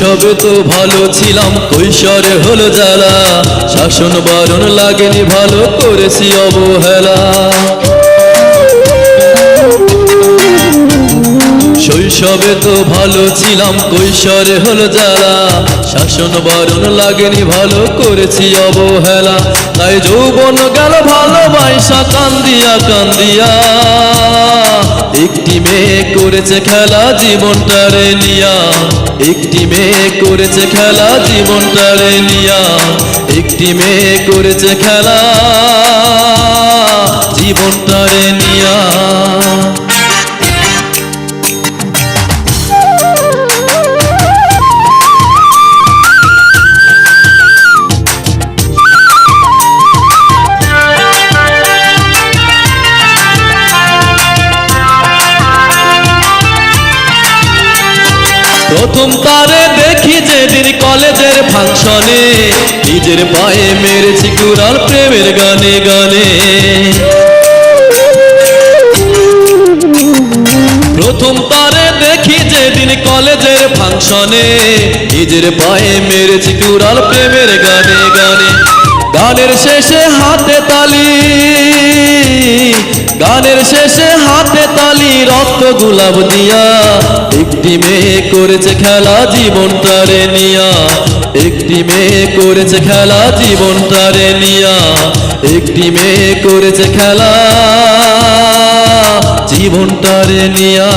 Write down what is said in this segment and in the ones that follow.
শৈশবে তো ভালো ছিলাম কৈশোরে হলো জ্বালা। শাসন বারণ লাগেনি ভালো করেছি অবহেলা। শৈশবে তো ভালো ছিলাম, কৈশোরে হলো জ্বালা শাসন বারণ লাগেনি, ভালো করেছি অবহেলা। তাই যৌবন গেল ভালোবাসা কান্দিয়া কান্দিয়া। একটি মেয়ে করেছে খেলা জীবনটারে নিয়া। একটি মেয়ে করেছে খেলা জীবনটারে নিয়া। একটি মেয়ে করেছে খেলা জীবনটারে নিয়া। প্রথম তারে দেখি যেদিন কলেজের ফাংশনে, নিজের পায়ে মেরেছি কুড়াল প্রেমের গানে গানে। প্রথম তারে দেখি যেদিন কলেজের ফাংশনে, নিজের পায়ে মেরেছি কুড়াল প্রেমের গানে গানে। গানের শেষে হাতে তালি গানের শেষে হাতে তালি, রক্ত গুলাব দিয়া একটি মেয়ে করেছে খেলা জীবন তারে নিয়া, একটি মেয়ে করেছে খেলা জীবন তারে নিয়া, একটি মেয়ে করেছে খেলা জীবনটারে নিয়া।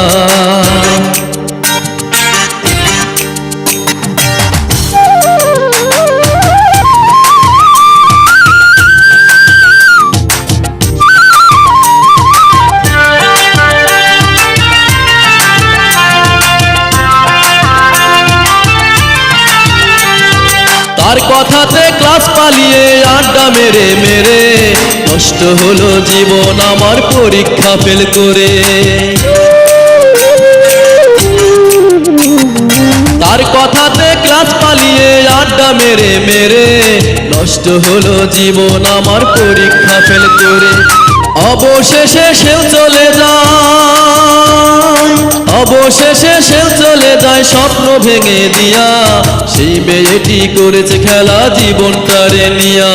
তার কথাতে ক্লাস পালিয়ে আড্ডা মেরে মেরে। কষ্ট হলো জীবন আমার, পরীক্ষা ফেল করে। তার কথাতে ক্লাস পালিয়ে আড্ডা মেরে মেরে। নষ্ট হলো জীবন আমার পরীক্ষা ফেল করে। অবশেষে সেও চলে যায়। অবশেষে সেও চলে যায় স্বপ্ন ভেঙে দিয়া। সেই মেয়েটি করেছে খেলা জীবনটারে নিয়া।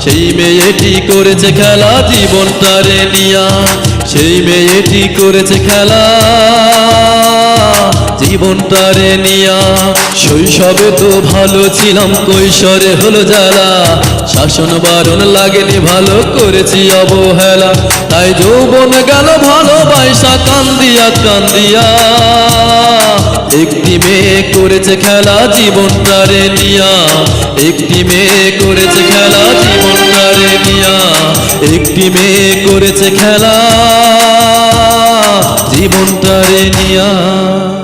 সেই মেয়েটি করেছে খেলা জীবনটারে নিয়া। সেই মেয়েটি করেছে খেলা জীবনটারে নিয়া। শৈশবে তো ভালো ছিলাম, কৈশোরে হলো জ্বালা। শাসন বারণ লাগেনি, ভালো করেছি অবহেলা। তাই যৌবন গেল ভালোবাসা কান্দিয়া কান্দিয়া। একটি মেয়ে করেছে খেলা জীবনটারে নিয়া। একটি মেয়ে করেছে খেলা জীবনটারে নিয়া। একটি মেয়ে করেছে খেলা জীবনটারে নিয়া।